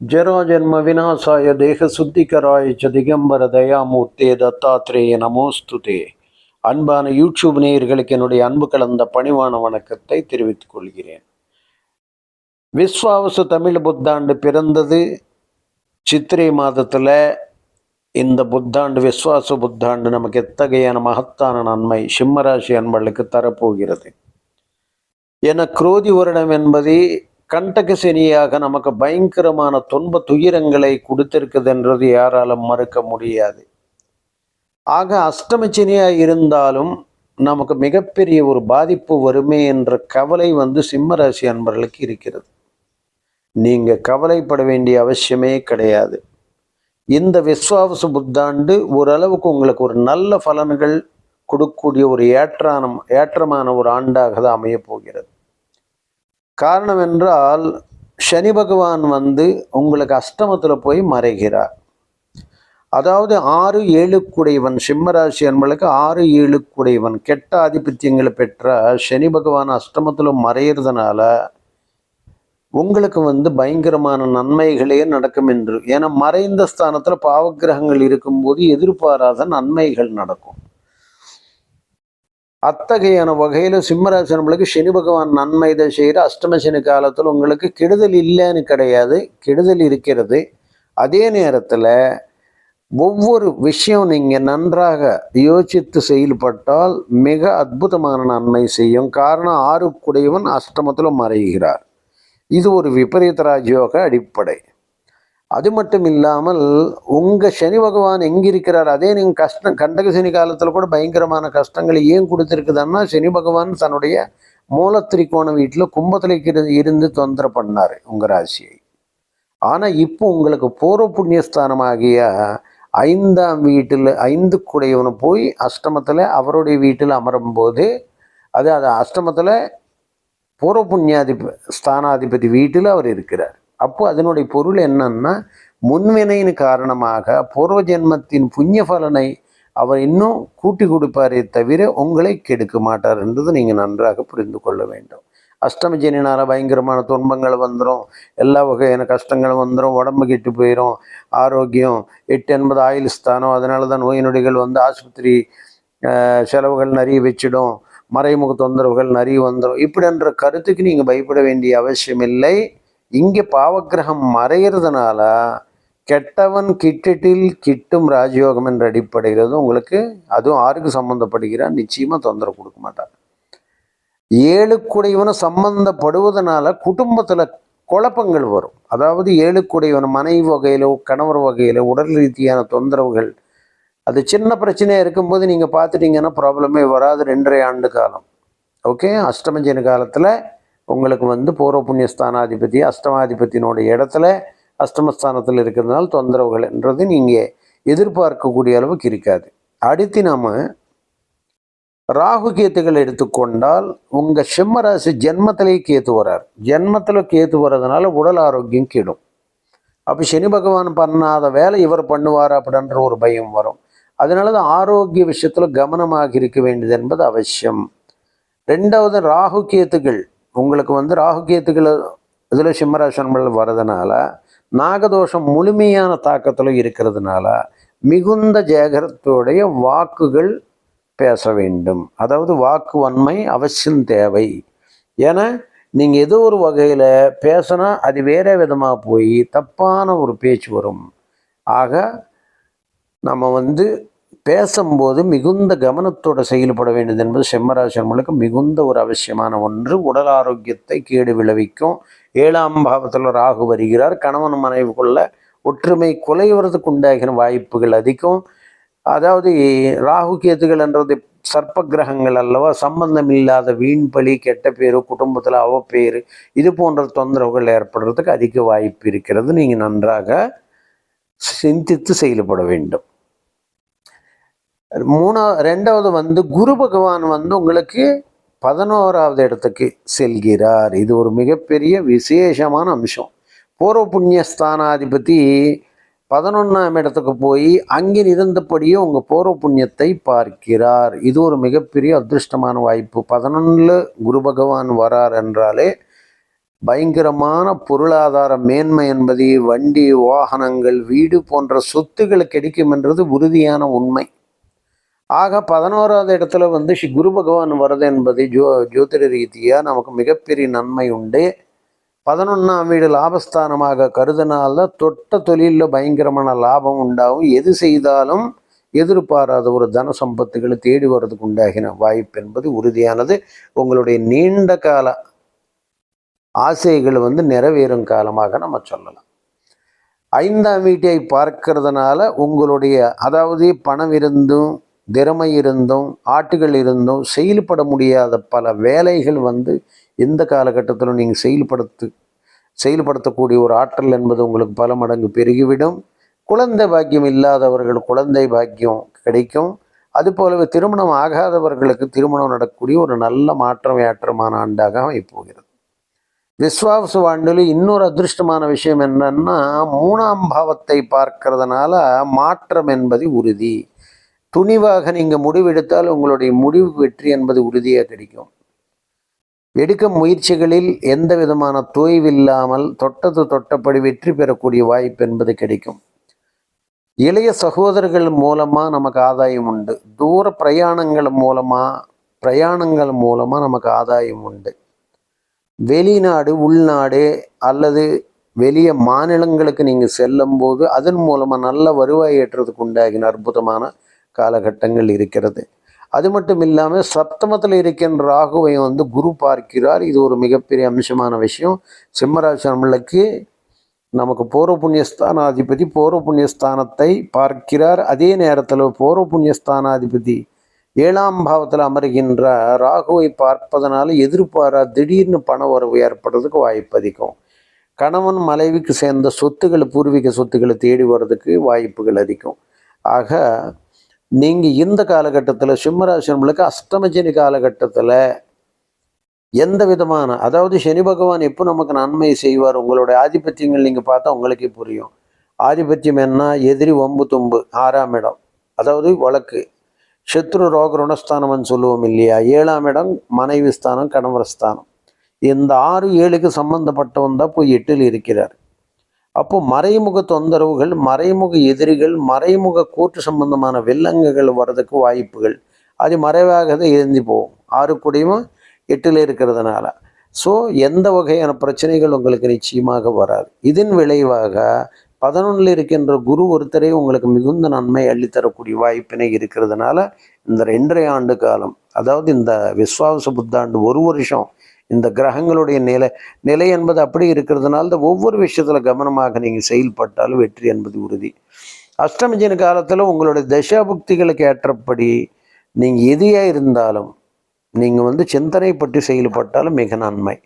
ஜராஜன்ம விநாசாய தேக சுத்திகராய ச திகம்பர தயாமூர்த்தே தத்தாத்ரேய நமோஸ்துதே. அன்பான யூடியூப் நேயர்களுக்கு என்னுடைய அன்பு கலந்த பணிவான வணக்கத்தை தெரிவித்துக் கொள்கிறேன். விஸ்வாவசு தமிழ் புத்தாண்டு பிறந்தது. சித்திரை மாதத்தில் இந்த புத்தாண்டு விஸ்வாச புத்தாண்டு நமக்கு எத்தகையான மகத்தான நன்மை சிம்மராசி அன்பர்களுக்கு தரப்போகிறது. என குரோதி வருடம் என்பது கண்டக சனியாக நமக்கு பயங்கரமான துன்ப துயரங்களை கொடுத்திருக்குது என்றது யாராலும் மறுக்க முடியாது. ஆக அஷ்டமச்சனியாக இருந்தாலும் நமக்கு மிகப்பெரிய ஒரு பாதிப்பு வருமே என்ற கவலை வந்து சிம்மராசி அன்பர்களுக்கு இருக்கிறது. நீங்கள் கவலைப்பட வேண்டிய அவசியமே கிடையாது. இந்த விஸ்வாவச புத்தாண்டு ஓரளவுக்கு உங்களுக்கு ஒரு நல்ல பலன்கள் கொடுக்கக்கூடிய ஒரு ஏற்றானம் ஏற்றமான ஒரு ஆண்டாக தான் அமையப் போகிறது. காரணம் என்றால் சனி பகவான் வந்து உங்களுக்கு அஷ்டமத்தில் போய் மறைகிறார். அதாவது ஆறு ஏழுக்குடையவன் சிம்மராசி அன்பளுக்கு ஆறு ஏழுக்குடையவன் கெட்ட ஆதிபத்தியங்களை பெற்ற சனி பகவான் அஷ்டமத்தில் மறையிறதுனால உங்களுக்கு வந்து பயங்கரமான நன்மைகளே நடக்கும் என்று. ஏன்னா மறைந்த ஸ்தானத்தில் பாவக்கிரகங்கள் இருக்கும்போது எதிர்பாராத நன்மைகள் நடக்கும். அத்தகையான வகையில் சிம்மராசி நம்மளுக்கு சனி பகவான் நன்மை இதை செய்கிற அஷ்டம சனி காலத்தில் உங்களுக்கு கெடுதல் இல்லைன்னு கிடையாது. கெடுதல் இருக்கிறது. அதே நேரத்தில் ஒவ்வொரு விஷயம் நீங்கள் நன்றாக யோசித்து செயல்பட்டால் மிக அற்புதமான நன்மை செய்யும். காரணம் ஆறுக்குடையவன் அஷ்டமத்தில் மறைகிறார். இது ஒரு விபரீத ராஜயோக அடிப்படை. அது மட்டும் இல்லாமல் உங்கள் சனி பகவான் எங்கே இருக்கிறார் அதே நீங்கள் கஷ்டம் கண்டக சனி காலத்தில் கூட பயங்கரமான கஷ்டங்களை ஏன் கொடுத்துருக்குதுன்னா சனி பகவான் தன்னுடைய மூலத்திரிக்கோணம் வீட்டில் கும்பத்தில் இருந்து தொந்தர பண்ணார் உங்கள் ராசியை. ஆனால் இப்போ உங்களுக்கு பூர்வ புண்ணியஸ்தானமாகிய ஐந்தாம் வீட்டில் ஐந்து குடையவனு போய் அஷ்டமத்தில் அவருடைய வீட்டில் அமரும்போது அது அது அஷ்டமத்தில் பூர்வ புண்ணியாதிப ஸ்தானாதிபதி வீட்டில் அவர் இருக்கிறார். அப்போ அதனுடைய பொருள் என்னன்னா முன்வினையின் காரணமாக பூர்வ ஜென்மத்தின் புண்ணிய பலனை அவர் இன்னும் கூட்டி கொடுப்பாரே தவிர உங்களை கெடுக்க மாட்டார் என்றது நீங்கள் நன்றாக புரிந்து கொள்ள வேண்டும். அஷ்டமஜனினால் பயங்கரமான துன்பங்கள் வந்துடும் எல்லா வகையான கஷ்டங்களும் வந்துடும் உடம்பு கெட்டு போயிடும் ஆரோக்கியம் எட்டு எண்பது ஆயுள் ஸ்தானம். அதனால தான் நோய் நொடிகள் வந்து ஆஸ்பத்திரி செலவுகள் நிறைய வச்சிடும். மறைமுக தொந்தரவுகள் நிறைய வந்துடும் இப்படின்ற கருத்துக்கு நீங்கள் பயப்பட வேண்டிய அவசியம் இல்லை இங்கே பாவக்கிரகம் மறைகிறதுனால கெட்டவன் கிட்டட்டில் கிட்டும் ராஜயோகம் என்ற அடிப்படையில் உங்களுக்கு அதுவும் ஆறுக்கு சம்மந்தப்படுகிறா நிச்சயமாக தொந்தரவு கொடுக்க மாட்டான் ஏழுக்குடையவனும் சம்பந்தப்படுவதனால குடும்பத்தில் குழப்பங்கள் வரும். அதாவது ஏழுக்குடையவன் மனைவி வகையிலோ கணவர் வகையிலோ உடல் ரீதியான தொந்தரவுகள் அது சின்ன பிரச்சனையாக இருக்கும்போது நீங்கள் பார்த்துட்டீங்கன்னா ப்ராப்ளமே வராது ரெண்டரை ஆண்டு காலம். ஓகே அஷ்டமஞ்சன காலத்தில் உங்களுக்கு வந்து பூர்வ புண்ணியஸ்தானாதிபதி அஷ்டமாதிபத்தினோட இடத்துல அஷ்டமஸ்தானத்தில் இருக்கிறதுனால தொந்தரவுகள் என்றது நீங்கள் எதிர்பார்க்கக்கூடிய அளவுக்கு இருக்காது. அடுத்து நாம் ராகு கேத்துகள் எடுத்துக்கொண்டால் உங்கள் சிம்மராசி ஜென்மத்திலேயே கேத்து வரார். ஜென்மத்தில் கேத்து வர்றதுனால உடல் ஆரோக்கியம் கெடும். அப்போ சனி பகவான் பண்ணாத வேலை இவர் பண்ணுவார் அப்படின்ற ஒரு பயம் வரும். அதனால தான் ஆரோக்கிய விஷயத்தில் கவனமாக இருக்க வேண்டியது என்பது அவசியம். ரெண்டாவது ராகு கேத்துகள் உங்களுக்கு வந்து ராகுகேத்துக்கள் இதில் சிம்மராசனங்கள் வர்றதுனால நாகதோஷம் முழுமையான தாக்கத்தில் இருக்கிறதுனால மிகுந்த ஜேகரத்தோடைய வாக்குகள் பேச வேண்டும். அதாவது வாக்கு வன்மை அவசியம் தேவை. ஏன்னா நீங்கள் ஏதோ ஒரு வகையில் பேசினா அது வேறே விதமாக போய் தப்பான ஒரு பேச்சு வரும். ஆக நம்ம வந்து பேசும்போது மிகுந்த கவனத்தோடு செயல்பட வேண்டியது என்பது செம்மராசன்களுக்கு மிகுந்த ஒரு அவசியமான ஒன்று. உடல் ஆரோக்கியத்தை கேடு விளைவிக்கும். ஏழாம் பாவத்தில் ராகு வருகிறார். கணவன் மனைவிக்குள்ள ஒற்றுமை குலைவரதுக்கு உண்டாகின வாய்ப்புகள் அதிகம். அதாவது ராகு கேத்துகள் என்றது சர்ப்ப கிரகங்கள் அல்லவா? சம்பந்தம் இல்லாத வீண் பலி கெட்ட பேரு குடும்பத்தில் அவப்பேர் இது போன்ற தொந்தரவுகள் ஏற்படுறதுக்கு அதிக வாய்ப்பு இருக்கிறது. நீங்கள் நன்றாக சிந்தித்து செயல்பட வேண்டும். மூணா ரெண்டாவது வந்து குரு பகவான் வந்து உங்களுக்கு பதினோராவது இடத்துக்கு செல்கிறார். இது ஒரு மிகப்பெரிய விசேஷமான அம்சம். பூர்வ புண்ணிய ஸ்தானாதிபதி பதினொன்றாம் இடத்துக்கு போய் அங்கே இருந்தபடியே உங்கள் பூர்வ புண்ணியத்தை பார்க்கிறார். இது ஒரு மிகப்பெரிய அதிர்ஷ்டமான வாய்ப்பு. பதினொன்றில் குரு பகவான் வரார் என்றாலே பயங்கரமான பொருளாதார மேன்மை என்பது வண்டி வாகனங்கள் வீடு போன்ற சொத்துக்கள் கிடைக்கும் என்றது உறுதியான உண்மை. ஆக பதினோராவது இடத்துல வந்து ஸ்ரீ குரு பகவான் வருது என்பது ஜோ ஜோதிட ரீதியாக நமக்கு மிகப்பெரிய நன்மை உண்டு. பதினொன்றாம் வீடு லாபஸ்தானமாக கருதினால தொட்ட தொழிலில் பயங்கரமான லாபம் உண்டாகும். எது செய்தாலும் எதிர்பாராத ஒரு தன சம்பத்துகளை தேடி வர்றதுக்கு உண்டாகின வாய்ப்பு என்பது உறுதியானது. உங்களுடைய நீண்ட கால ஆசைகள் வந்து நிறைவேறும் காலமாக நம்ம சொல்லலாம். ஐந்தாம் வீட்டை பார்க்கறதுனால உங்களுடைய அதாவது பணம் இருந்தும் திறமை இருந்தும் ஆட்டுகள் இருந்தும் செயல்பட முடியாத பல வேலைகள் வந்து எந்த காலகட்டத்திலும் நீங்கள் செயல்படுத்து செயல்படுத்தக்கூடிய ஒரு ஆற்றல் என்பது உங்களுக்கு பல மடங்கு பெருகிவிடும். குழந்தை பாக்கியம் இல்லாதவர்கள் குழந்தை பாக்கியம் கிடைக்கும். அது போலவே திருமணம் ஆகாதவர்களுக்கு திருமணம் நடக்கக்கூடிய ஒரு நல்ல மாற்றம் ஏற்றமான ஆண்டாக அமைப்போகிறது விஸ்வாச ஆண்டில் இன்னொரு அதிர்ஷ்டமான விஷயம் என்னன்னா மூணாம் பாவத்தை பார்க்கறதுனால மாற்றம் என்பது உறுதி. துணிவாக நீங்கள் முடிவெடுத்தால் உங்களுடைய முடிவு வெற்றி என்பது உறுதியாக கிடைக்கும். எடுக்கும் முயற்சிகளில் எந்த விதமான தோய்வில்லாமல் தொட்டது தொட்டப்படி வெற்றி பெறக்கூடிய வாய்ப்பு என்பது கிடைக்கும். இளைய சகோதரர்கள் மூலமாக நமக்கு ஆதாயம் உண்டு. தூர பிரயாணங்கள் மூலமாக பிரயாணங்கள் மூலமாக நமக்கு ஆதாயம் உண்டு. வெளிநாடு உள்நாடு அல்லது வெளிய மாநிலங்களுக்கு நீங்கள் செல்லும்போது அதன் மூலமாக நல்ல வருவாய் ஏற்றதுக்கு உண்டாகின அற்புதமான காலகட்டங்கள் இருக்கிறது. அது மட்டும் இல்லாமல் சப்தமத்தில் இருக்கின்ற ராகுவை வந்து குரு பார்க்கிறார். இது ஒரு மிகப்பெரிய அம்சமான விஷயம். சிம்மராசி நமக்கு பூர்வ புண்ணியஸ்தானாதிபதி பூர்வ புண்ணியஸ்தானத்தை பார்க்கிறார். அதே நேரத்தில் பூர்வ புண்ணியஸ்தானாதிபதி ஏழாம் பாவத்தில் அமர்கின்ற ராகுவை பார்ப்பதனால எதிர்பாரா திடீர்னு பண உறவு ஏற்படுறதுக்கு வாய்ப்பு அதிகம். கணவன் மனைவிக்கு சேர்ந்த சொத்துக்கள் பூர்வீக சொத்துக்களை தேடி வர்றதுக்கு வாய்ப்புகள் அதிகம். ஆக நீங்கள் இந்த காலகட்டத்தில் சிம்மராசினர்களுக்கு அஷ்டமஜனி காலகட்டத்தில் எந்த விதமான அதாவது சனி பகவான் எப்போ நமக்கு நன்மை செய்வார் உங்களுடைய ஆதிபத்தியங்கள் நீங்கள் பார்த்தா உங்களுக்கே புரியும். ஆதிபத்தியம் என்ன? எதிரி ஒம்பு தும்பு ஆறாம் இடம். அதாவது வழக்கு. சத்ரு ரோக ருணஸ்தானம்னு சொல்லுவோம் இல்லையா? ஏழாம் இடம் மனைவி ஸ்தானம் கணவர் ஸ்தானம். இந்த ஆறு ஏழுக்கு சம்பந்தப்பட்டவன் தான் போய் எட்டில் இருக்கிறார். அப்போ மறைமுக தொந்தரவுகள் மறைமுக எதிரிகள் மறைமுக கூட்டு சம்பந்தமான வில்லங்குகள் வர்றதுக்கு வாய்ப்புகள். அது மறைவாக தான் எழுந்தி போகும். ஆறு கூடயும்? எட்டில் இருக்கிறதுனால. ஸோ எந்த வகையான பிரச்சனைகள் உங்களுக்கு நிச்சயமாக வராது. இதன் விளைவாக பதினொன்றில் இருக்கின்ற குரு ஒருத்தரே உங்களுக்கு மிகுந்த நன்மை அள்ளித்தரக்கூடிய வாய்ப்பினை இருக்கிறதுனால இந்த ரெண்டரை ஆண்டு காலம் அதாவது இந்த விஸ்வாச புத்தாண்டு ஒரு வருஷம் இந்த கிரகங்களுடைய நிலை நிலை என்பது அப்படி இருக்கிறதுனால இந்த ஒவ்வொரு விஷயத்தில் கவனமாக நீங்கள் செயல்பட்டாலும் வெற்றி என்பது உறுதி. அஷ்டமிஜன காலத்தில் உங்களுடைய தசாபுக்திகளுக்கு ஏற்றபடி நீங்கள் எதியாக இருந்தாலும் நீங்கள் வந்து சிந்தனை பற்றி செயல்பட்டாலும் மிக நன்மை.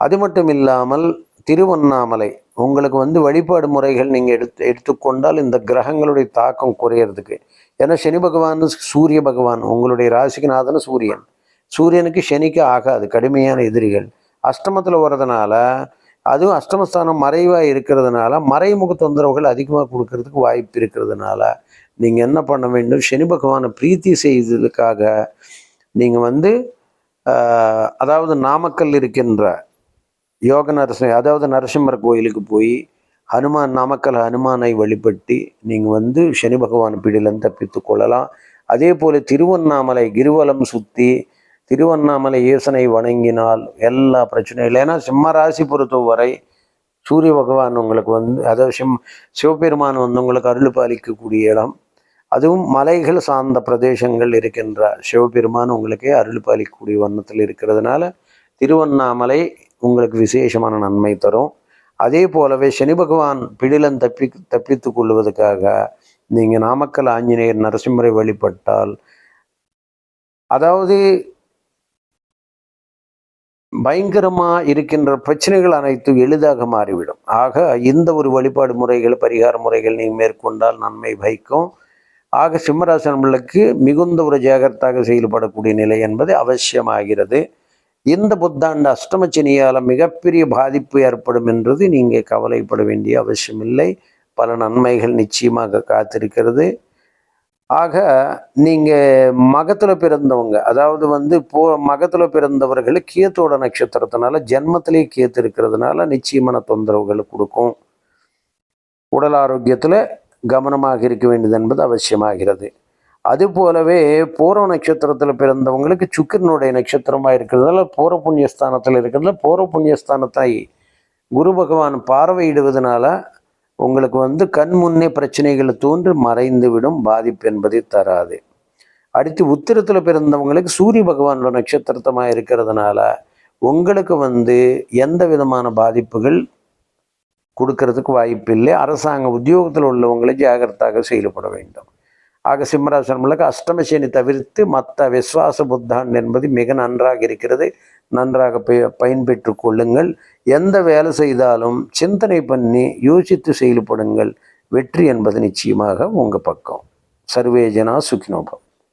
அது மட்டும் இல்லாமல் திருவண்ணாமலை உங்களுக்கு வந்து வழிபாடு முறைகள் நீங்கள் எடுத்து எடுத்துக்கொண்டால் இந்த கிரகங்களுடைய தாக்கம் குறையிறதுக்கு. ஏன்னா சனி பகவான் சூரிய பகவான் உங்களுடைய ராசிக்குநாதன் சூரியன். சூரியனுக்கு சனிக்கு ஆகாது கடுமையான எதிரிகள். அஷ்டமத்தில் வர்றதுனால அதுவும் அஷ்டமஸ்தானம் மறைவாக இருக்கிறதுனால மறைமுக தொந்தரவுகள் அதிகமாக கொடுக்கறதுக்கு வாய்ப்பு இருக்கிறதுனால நீங்கள் என்ன பண்ண வேண்டும்? சனி பகவானை பிரீத்தி செய்ததுக்காக நீங்கள் வந்து அதாவது நாமக்கல் இருக்கின்ற யோக நரசிம்ம அதாவது நரசிம்மர் கோயிலுக்கு போய் ஹனுமான் நாமக்கல் ஹனுமானை வழிபட்டு நீங்கள் வந்து சனி பகவான் பிடியிலிருந்து தப்பித்து கொள்ளலாம். அதே போல் திருவண்ணாமலை கிரிவலம் சுற்றி திருவண்ணாமலை ஈசனை வணங்கினால் எல்லா பிரச்சனையும் ஏன்னா சிம்ம ராசி பொறுத்தவரை சூரிய பகவான் உங்களுக்கு வந்து அதாவது சிம் சிவபெருமான் வந்து உங்களுக்கு அருள் பாலிக்கக்கூடிய இடம். அதுவும் மலைகள் சார்ந்த பிரதேசங்கள் இருக்கின்ற சிவபெருமான் உங்களுக்கே அருள் பாலிக்கக்கூடிய வண்ணத்தில் இருக்கிறதுனால திருவண்ணாமலை உங்களுக்கு விசேஷமான நன்மை தரும். அதே போலவே சனி பகவான் பிடிலன் தப்பி தப்பித்து கொள்வதற்காக நீங்கள் நாமக்கல் ஆஞ்சநேயர் நரசிம்மரை வழிபட்டால் அதாவது பயங்கரமாக இருக்கின்ற பிரச்சனைகள் அனைத்தும் எளிதாக மாறிவிடும். ஆக இந்த ஒரு வழிபாடு முறைகள் பரிகார முறைகள் நீங்கள் மேற்கொண்டால் நன்மை வைக்கும் ஆக சிம்மராசனங்களுக்கு மிகுந்த ஒரு ஜாகிரத்தாக செயல்படக்கூடிய நிலை என்பது அவசியமாகிறது. இந்த புத்தாண்டு அஷ்டமச்சனியால் மிகப்பெரிய பாதிப்பு ஏற்படும் என்றது நீங்கள் கவலைப்பட வேண்டிய அவசியமில்லை. பல நன்மைகள் நிச்சயமாக காத்திருக்கிறது. ஆக நீங்கள் மகத்தில் பிறந்தவங்க அதாவது வந்து போ மகத்தில் பிறந்தவர்கள் கேத்தோட நட்சத்திரத்தினால ஜென்மத்திலே கேத்து இருக்கிறதுனால நிச்சயமான தொந்தரவுகளை கொடுக்கும். உடல் ஆரோக்கியத்தில் கவனமாக இருக்க வேண்டியது என்பது அவசியமாகிறது. அது போலவே பூர நட்சத்திரத்தில் பிறந்தவங்களுக்கு சுக்கிரனுடைய நட்சத்திரமாக இருக்கிறதால பூர புண்ணியஸ்தானத்தில் இருக்கிறதுல பூர புண்ணியஸ்தானத்தை குரு பகவான் பார்வையிடுவதனால உங்களுக்கு வந்து கண் முன்னே பிரச்சனைகளை தோன்றி மறைந்து விடும் பாதிப்பு என்பதை தராது. அடுத்து உத்திரத்தில் பிறந்தவங்களுக்கு சூரிய பகவானோட நட்சத்திரத்தமாக இருக்கிறதுனால உங்களுக்கு வந்து எந்த விதமான பாதிப்புகள் கொடுக்கறதுக்கு வாய்ப்பு இல்லை அரசாங்க உத்தியோகத்தில் உள்ளவங்களை ஜாகிரதாக செயல்பட வேண்டும். ஆக சிம்மராசனங்களுக்கு அஷ்டமசேனி தவிர்த்து மற்ற விஸ்வாச புத்தான் என்பது மிக நன்றாக இருக்கிறது. நன்றாக பய பயன்பெற்று கொள்ளுங்கள். எந்த வேலை செய்தாலும் சிந்தனை பண்ணி யோசித்து செயல்படுங்கள். வெற்றி என்பது நிச்சயமாக உங்கள் பக்கம். சர்வேஜனா சுக்கினோபம்